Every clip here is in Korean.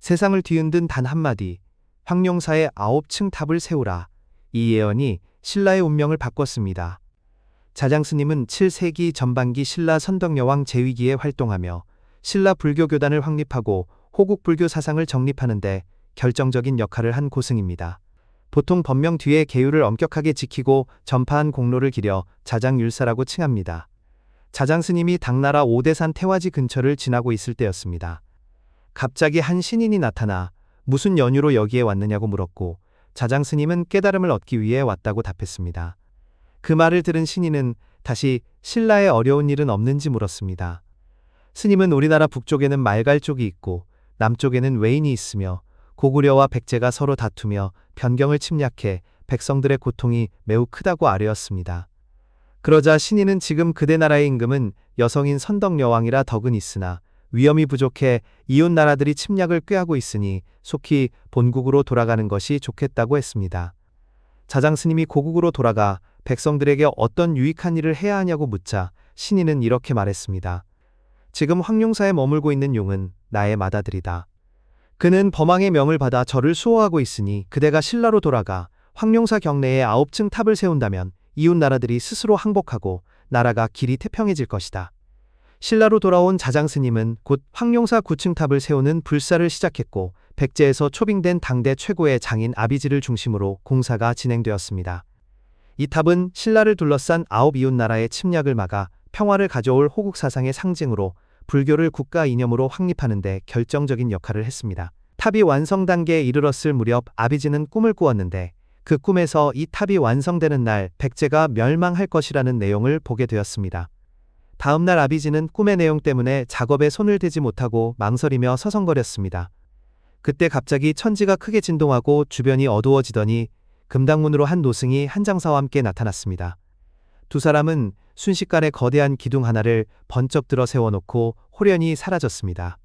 세상을 뒤흔든 단 한마디, 황룡사의 아홉 층 탑을 세우라. 이 예언이 신라의 운명을 바꿨습니다. 자장스님은 7세기 전반기 신라 선덕여왕 제위기에 활동하며 신라 불교교단을 확립하고 호국 불교 사상을 정립하는데 결정적인 역할을 한 고승입니다. 보통 법명 뒤에 계율을 엄격하게 지키고 전파한 공로를 기려 자장율사라고 칭합니다. 자장스님이 당나라 오대산 태화지 근처를 지나고 있을 때였습니다. 갑자기 한 신인이 나타나 무슨 연유로 여기에 왔느냐고 물었고 자장 스님은 깨달음을 얻기 위해 왔다고 답했습니다. 그 말을 들은 신인은 다시 신라에 어려운 일은 없는지 물었습니다. 스님은 우리나라 북쪽에는 말갈 쪽이 있고 남쪽에는 외인이 있으며 고구려와 백제가 서로 다투며 변경을 침략해 백성들의 고통이 매우 크다고 아뢰었습니다. 그러자 신인은 지금 그대 나라의 임금은 여성인 선덕여왕이라 덕은 있으나 위험이 부족해 이웃 나라들이 침략을 꾀하고 있으니 속히 본국으로 돌아가는 것이 좋겠다고 했습니다. 자장 스님이 고국으로 돌아가 백성들에게 어떤 유익한 일을 해야 하냐고 묻자 신인은 이렇게 말했습니다. 지금 황룡사에 머물고 있는 용은 나의 맏아들이다. 그는 범왕의 명을 받아 저를 수호하고 있으니 그대가 신라로 돌아가 황룡사 경내에 아홉 층 탑을 세운다면 이웃 나라들이 스스로 항복하고 나라가 길이 태평해질 것이다. 신라로 돌아온 자장스님은 곧 황룡사 9층 탑을 세우는 불사를 시작했고 백제에서 초빙된 당대 최고의 장인 아비지를 중심으로 공사가 진행되었습니다. 이 탑은 신라를 둘러싼 아홉 이웃 나라의 침략을 막아 평화를 가져올 호국 사상의 상징으로 불교를 국가 이념으로 확립하는 데 결정적인 역할을 했습니다. 탑이 완성 단계에 이르렀을 무렵 아비지는 꿈을 꾸었는데 그 꿈에서 이 탑이 완성되는 날 백제가 멸망할 것이라는 내용을 보게 되었습니다. 다음 날 아비지는 꿈의 내용 때문에 작업에 손을 대지 못하고 망설이며 서성거렸습니다. 그때 갑자기 천지가 크게 진동하고 주변이 어두워지더니 금당문으로 한 노승이 한 장사와 함께 나타났습니다. 두 사람은 순식간에 거대한 기둥 하나를 번쩍 들어 세워놓고 호련히 사라졌습니다.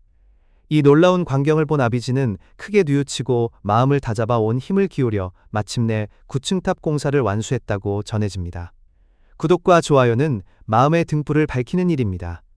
이 놀라운 광경을 본 아비지는 크게 뉘우치고 마음을 다잡아 온 힘을 기울여 마침내 9층 탑 공사를 완수했다고 전해집니다. 구독과 좋아요는 마음의 등불을 밝히는 일입니다.